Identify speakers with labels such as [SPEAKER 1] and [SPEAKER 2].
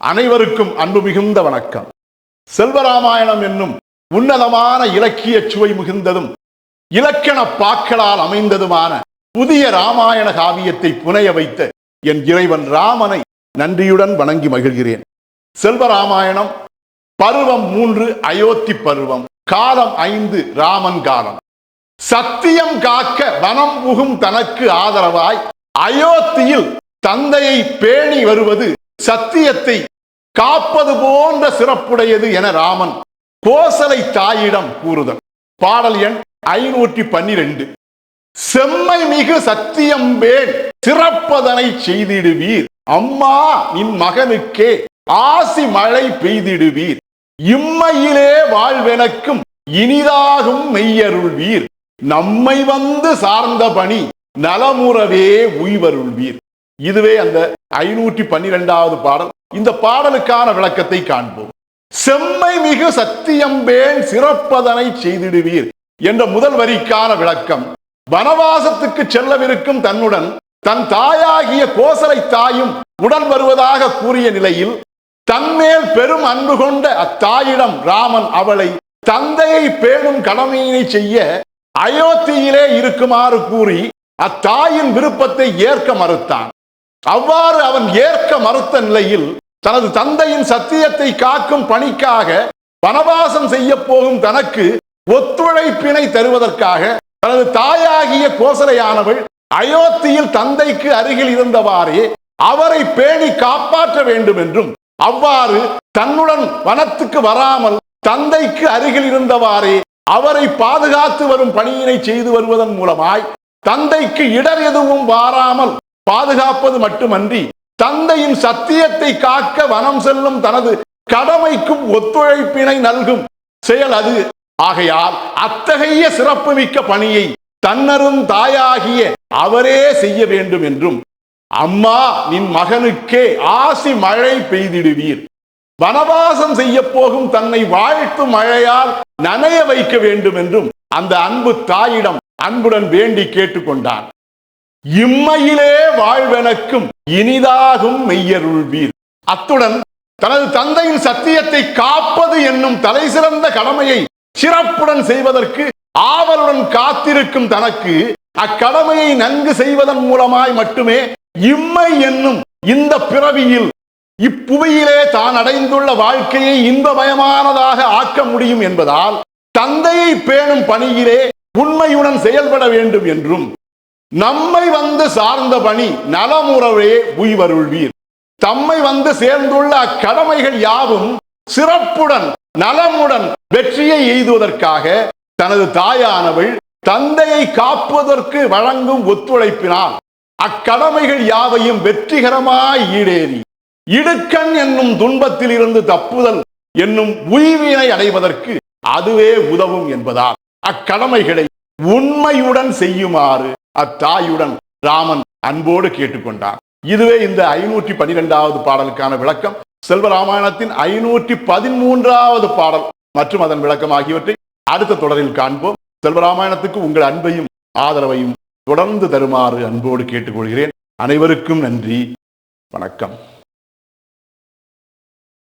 [SPEAKER 1] அனைவருக்கும் அன்பு மிகுந்த வணக்கம். செல்வராமாயணம் என்னும் உன்னதமான இலக்கிய சுவை மிகுந்ததும் இலக்கண பாக்களால் அமைந்ததுமான புதிய ராமாயண காவியத்தை புனைய வைத்த என் இறைவன் ராமனை நன்றியுடன் வணங்கி மகிழ்கிறேன். செல்வராமாயணம் பருவம் மூன்று அயோத்தி பருவம் காலம் ஐந்து ராமன் காலம். சத்தியம் காக்க வனம் புகும் தனக்கு ஆதரவாய் அயோத்தியில் தந்தையை பேணி வருவது சத்தியத்தை காப்பது போன்ற சிறப்புடையது என ராமன் கோசலை தாயிடம் கூறுதல். பாடல் எண் ஐநூற்றி பன்னிரண்டு. செம்மை மிகு சத்தியம்பேன் சிறப்பதனை செய்திடுவீர். அம்மா நின் மகனுக்கே ஆசி மழை பெய்திடுவீர். இம்மையிலே வாழ்வெனக்கும் இனிதாகும் மெய்யருள்வீர். நம்மை வந்து சார்ந்த பணி நலமுறவே உய்வருள்வீர். இதுவே அந்த ஐநூற்றி பன்னிரெண்டாவது பாடல். இந்த பாடலுக்கான விளக்கத்தை காண்போம். செம்மை மிகு சத்தியம்பேன் சிறப்பதனை செய்திடுவீர் என்ற முதல் வரிக்கான விளக்கம். வனவாசத்துக்கு செல்லவிருக்கும் தன்னுடன் தன் தாயாகிய கோசலை தாயும் உடன் வருவதாக கூறிய நிலையில் தன்மேல் பெரும் அன்பு கொண்ட அத்தாயிடம் ராமன் அவளை தந்தையை பேணும் கடமையினை செய்ய அயோத்தியிலே இருக்குமாறு கூறி அத்தாயின் விருப்பத்தை ஏற்க மறுத்தான். அவ்வாறு அவன் ஏற்க மறுத்த நிலையில் தனது தந்தையின் சத்தியத்தை காக்கும் பணிக்காக வனவாசம் செய்ய போகும் தனக்கு ஒத்துழைப்பினை தருவதற்காக தனது தாயாகிய கோசலையானவள் அயோத்தியில் தந்தைக்கு அருகில் இருந்தவாறே அவரை பேணி காப்பாற்ற வேண்டும் என்றும் அவ்வாறு தன்னுடன் வனத்துக்கு வராமல் தந்தைக்கு அருகில் இருந்தவாறே அவரை பாதுகாத்து வரும் பணியினை செய்து வருவதன் மூலமாய் தந்தைக்கு இடர் எதுவும் வாராமல் பாதுகாப்பது மட்டுமன்றி தந்தையின் சத்தியத்தை காக்க வனம் செல்லும் தனது கடமைக்கும் ஒத்துழைப்பினை நல்கும் செயல் அது. ஆகையால் அத்தகைய சிறப்புமிக்க பணியை தன்னரும் தாயாகிய அவரே செய்ய வேண்டும் என்றும் அம்மா நின் மகனுக்கே ஆசி மழை பெய்திடுவீர். வனவாசம் செய்ய போகும் தன்னை வாழ்த்து மழையால் நனைய வைக்க வேண்டும் என்றும் அந்த அன்பு தாயிடம் அன்புடன் வேண்டி கேட்டுக்கொண்டான் இம்மையிலே வாழ்வெனக்கும் இனிதாகும் மெய்யருள்வீர் அத்துடன் தனது தந்தையின் சத்தியத்தை காப்பது என்னும் தலை சிறந்த கடமையை சிறப்புடன் செய்வதற்கு ஆவலுடன் காத்திருக்கும் தனக்கு அக்கடமையை நன்கு செய்வதன் மூலமாய் மட்டுமே இம்மை என்னும் இந்த பிறவியில் இப்புவியிலே தான் அடைந்துள்ள வாழ்க்கையை இன்பமயமானதாக ஆக்க முடியும் என்பதால் தந்தையை பேணும் பணியிலே உண்மையுடன் செயல்பட வேண்டும் என்றும் நம்மை வந்து சார்ந்த பணி நலமுறவே உய்வருள்வீர். தம்மை வந்து சேர்ந்துள்ள அக்கடமைகள் யாவும் சிறப்புடன் நலமுடன் வெற்றியை எய்துவதற்காக தனது தாயானவள் தந்தையை காப்பதற்கு வழங்கும் ஒத்துழைப்பினால் அக்கடமைகள் யாவையும் வெற்றிகரமாய் ஈடேறி. இடுக்கண் என்னும் துன்பத்தில் இருந்து தப்புதல் என்னும் உய்வினை அடைவதற்கு அதுவே உதவும் என்பதால் அக்கடமைகளை உண்மையுடன் செய்யுமாறு அத்தாயுடன் ராமன் அன்போடு கேட்டுக்கொண்டார். இதுவே இந்த ஐநூற்றி பனிரெண்டாவது பாடலுக்கான விளக்கம். செல்வராமாயணத்தின் ஐநூற்றி பதிமூன்றாவது பாடல் மற்றும் அதன் விளக்கம் ஆகியவற்றை அடுத்த தொடரில் காண்போம். செல்வராமாயணத்துக்கு உங்கள் அன்பையும் ஆதரவையும் தொடர்ந்து தருமாறு அன்போடு கேட்டுக்கொள்கிறேன். அனைவருக்கும் நன்றி. வணக்கம்.